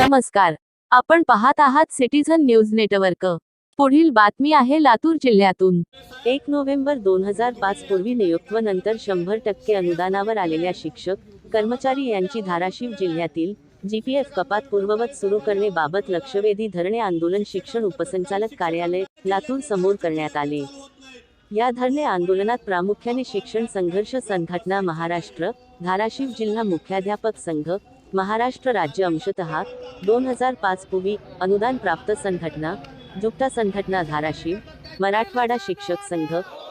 नमस्कार. आपण पाहत आहात सिटीझन न्यूज नेटवर्क. पुढील बातमी आहे लातूर जिल्ह्यातून. एक नोव्हेंबर दोन हजार पाच पूर्वी नियुक्त व नंतर शंभर टक्के अनुदानावर आलेल्या शिक्षक कर्मचारी यांची धाराशिव जिल्ह्यातील जीपीएफ कपात पूर्ववत सुरू करण्याबाबत लक्षवेधी धरणे आंदोलन शिक्षण उपसंचालक कार्यालय लातूर समोर करण्यात आले. या धरणे आंदोलनात प्रामुख्याने शिक्षण संघर्ष संघटना महाराष्ट्र धाराशिव जिल्हा मुख्याध्यापक संघ महाराष्ट्र राज्य अंशतः दोन हजार पाच पूर्वी अनुदान प्राप्त संघटना जुप्टा संघटना धाराशिव मराठवाडा शिक्षक संघ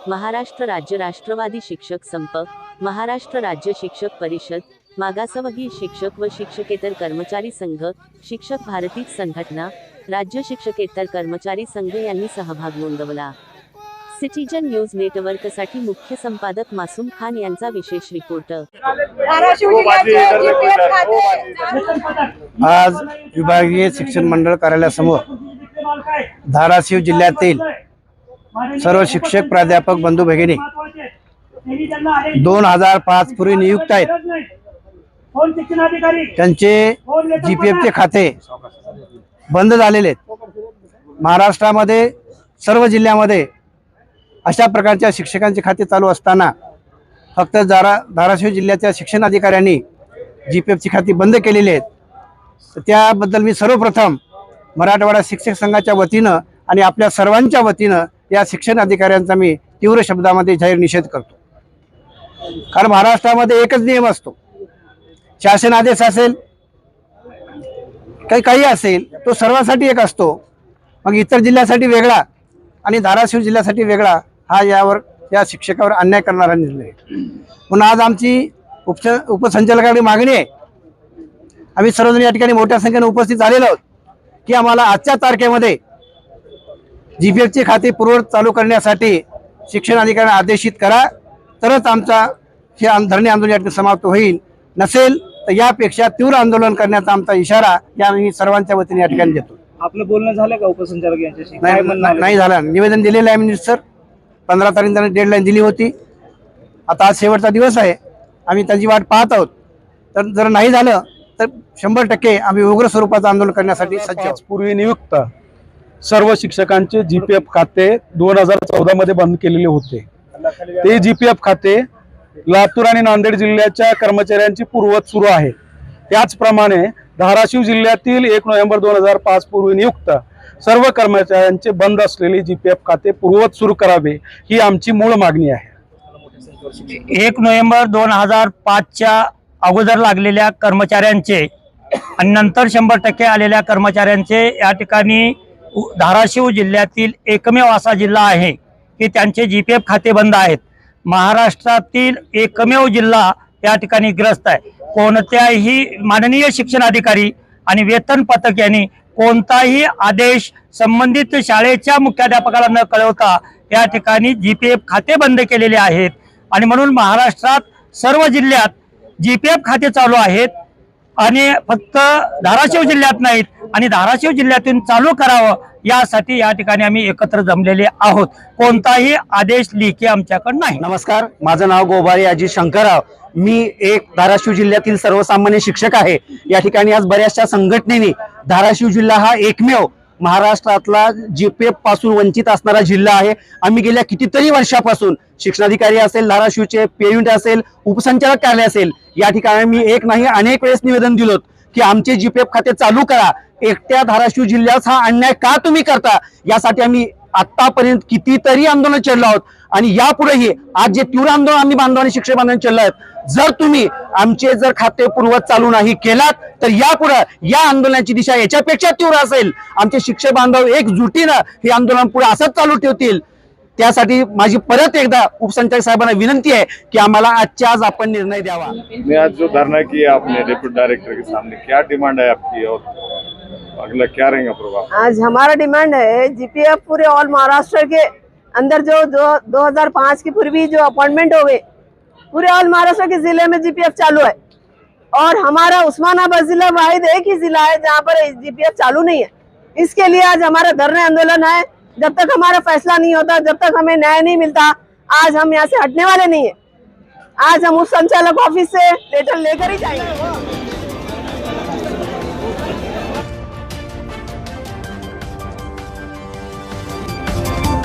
महाराष्ट्र राज्य राष्ट्रवादी शिक्षक संप महाराष्ट्र राज्य शिक्षक परिषद मागासवर्गीय शिक्षक व शिक्षकेतर कर्मचारी संघ शिक्षक भारतीय संघटना राज्य शिक्षकेतर कर्मचारी संघ यांनी सहभाग नोंदवला. सिटीजन न्यूज नेटवर्कसाठी मुख्य संपादक मासूम खान यांचा विशेष रिपोर्ट. GPF खाते. आज विभागीय शिक्षण मंडळ कार्यालयासमोर धाराशिव जिल्ह्यातील सर्व शिक्षक प्राध्यापक बंधू भगिनी दोन हजार पाच पूर्वी नियुक्त आहेत. त्यांचे जी पी एफचे खाते बंद झालेले आहेत. महाराष्ट्रामध्ये सर्व जिल्ह्यामध्ये अशा प्रकारच्या शिक्षकांचे खाते चालू असताना फक्त जारा धाराशिव जिल्ह्याच्या शिक्षण अधिकाऱ्यांनी जी पी एफची खाती बंद केलेली आहेत. तर त्याबद्दल मी सर्वप्रथम मराठवाडा शिक्षक संघाच्या वतीनं आणि आपल्या सर्वांच्या वतीनं या शिक्षण अधिकाऱ्यांचा मी तीव्र शब्दामध्ये जाहीर निषेध करतो. कारण महाराष्ट्रामध्ये एकच नियम असतो. शासन आदेश असेल काही काही असेल तो सर्वांसाठी एक असतो. मग इतर जिल्ह्यासाठी वेगळा. आणि धाराशिव जिल्ह्यासाठी वेगळा हा यावर या शिक्षकावर अन्याय करणारा निर्णय पुन्हा म्हणून आज आमची उपच उपसंचालकाकडे मागणी आहे. आम्ही सर्वजण या ठिकाणी मोठ्या संख्येने उपस्थित झालेलो आहोत की आम्हाला आजच्या तारखेमध्ये जी पी एफचे खाते पुरवठ चालू करण्यासाठी शिक्षण अधिकाऱ्यांना आदेशित करा. तरच आमचा हे धरणे आंदोलन या ठिकाणी समाप्त होईल. नसेल तर यापेक्षा तीव्र आंदोलन करण्याचा आमचा इशारा या मी सर्वांच्या वतीने या ठिकाणी देतो. आपलं बोलणं झालं का उपसंचालक यांच्याशी? काय नाही म्हणणं नाही- आलं? नाही झालं. निवेदन दिलेलं आहे मिनिस्टर. पंधरा तारीख त्यांनी डेडलाईन दिली होती. आता आज शेवटचा दिवस आहे. आम्ही त्यांची वाट पाहत आहोत. तर जर नाही झालं तर शंभर टक्के आम्ही उग्र स्वरूपाचं आंदोलन करण्यासाठी सज्ज आहोत. पाच पूर्वी नियुक्त सर्व शिक्षकांचे जीपीएफ खाते दोन हजार चौदा मध्ये बंद केलेले होते. ते जीपीएफ खाते लातूर आणि नांदेड जिल्ह्याच्या कर्मचाऱ्यांची पूर्वत सुरू आहे. त्याचप्रमाणे धाराशिव जिल्ह्यातील एक नोव्हेंबर दोन हजार पाच पूर्वी नियुक्त सर्व कर्मचाऱ्यांचे बंद असलेले जी पी एफ खाते पूर्वत सुरू करावे ही आमची मूळ मागणी आहे. एक नोव्हेंबर दोन हजार पाचच्या अगोदर लागलेल्या कर्मचाऱ्यांचे आणि नंतर शंभर टक्के आलेल्या कर्मचाऱ्यांचे या ठिकाणी उ- धाराशिव जिल्ह्यातील एकमेव असा जिल्हा आहे की त्यांचे जी पी एफ खाते बंद आहेत. महाराष्ट्रातील एकमेव जिल्हा या ठिकाणी ग्रस्त आहे. कोणत्याही माननीय शिक्षण अधिकारी आणि वेतन पथक यांनी कोणताही आदेश संबंधित शाळेच्या मुख्याध्यापकाला न कळवता या ठिकाणी जी पी एफ खाते बंद केलेले आहेत. आणि म्हणून महाराष्ट्रात सर्व जिल्ह्यात जी पी एफ खाते चालू आहेत आणि फक्त धाराशिव जिल्ह्यात नाहीत आणि धाराशिव जिल्ह्यातून चालू करावं यासाठी या ठिकाणी आम्ही एकत्र जमलेले आहोत. कोणताही आदेश लिखी आमच्याकडे नाही. नमस्कार माझं नाव गोबारी अजित शंकरराव. मी एक धाराशिव जिल्ह्यातील सर्वसामान्य शिक्षक आहे. या ठिकाणी आज बऱ्याचशा संघटनेने धाराशिव जिल्हा हा एकमेव महाराष्ट्रातला जीपीएफपासून वंचित असणारा जिल्हा आहे. आम्ही गेल्या कितीतरी वर्षापासून शिक्षणाधिकारी असेल धाराशिवचे पेयुंट असेल उपसंचालक कार्यालय असेल या ठिकाणी मी एक नाही अनेक वेळेस निवेदन दिलोत. की आमचे जीपीएफ खाते चालू करा. एकट्या धाराशिव जिल्ह्यात हा अन्याय का तुम्ही करता? यासाठी आम्ही आतापर्यंत कितीतरी आंदोलन छेडलो आहोत. आणि यापुढेही आज जे तीव्र आंदोलन आम्ही बांधव आणि शिक्षक बांधवांनी छेडलं आहेत जर तुम्ही आमचे जर खाते पूर्वत चालू नाही केलात तर यापुढे या आंदोलनाची दिशा याच्यापेक्षा तीव्र असेल. आमचे शिक्षक बांधव एकजुटीनं हे आंदोलन पुढे असंच चालू ठेवतील. त्यासाठी माझी परत एकदा उपसंचालक साहेबांना विनंती आहे की आम्हाला आजच्या आज आपण निर्णय द्यावा. ने आज जो धरना किया आपने डिप्टी डायरेक्टर के सामने क्या डिमांड है आपकी और अगला क्या रहेगा प्रोग्राम आज हमारा डिमांड है जीपीएफ पूरे ऑल महाराष्ट्र के अंदर जो जो 2005 की पूर्वी जो अपॉइंटमेंट हो गए पूरे ऑल महाराष्ट्र के ज़िले में जीपीएफ चालू है। और हमारा उस्मानाबाद जिला वाहिद एक ही जिला है जहाँ पर जीपीएफ चालू नहीं है। इसके लिए आज हमारा धरने आंदोलन है। जब तक हमारा फैसला नहीं होता जब तक हमें न्याय नहीं मिलता आज हम यहाँ से हटने वाले नहीं है। आज हम उस संचालक ऑफिस से लेटर लेकर ही जाएंगे।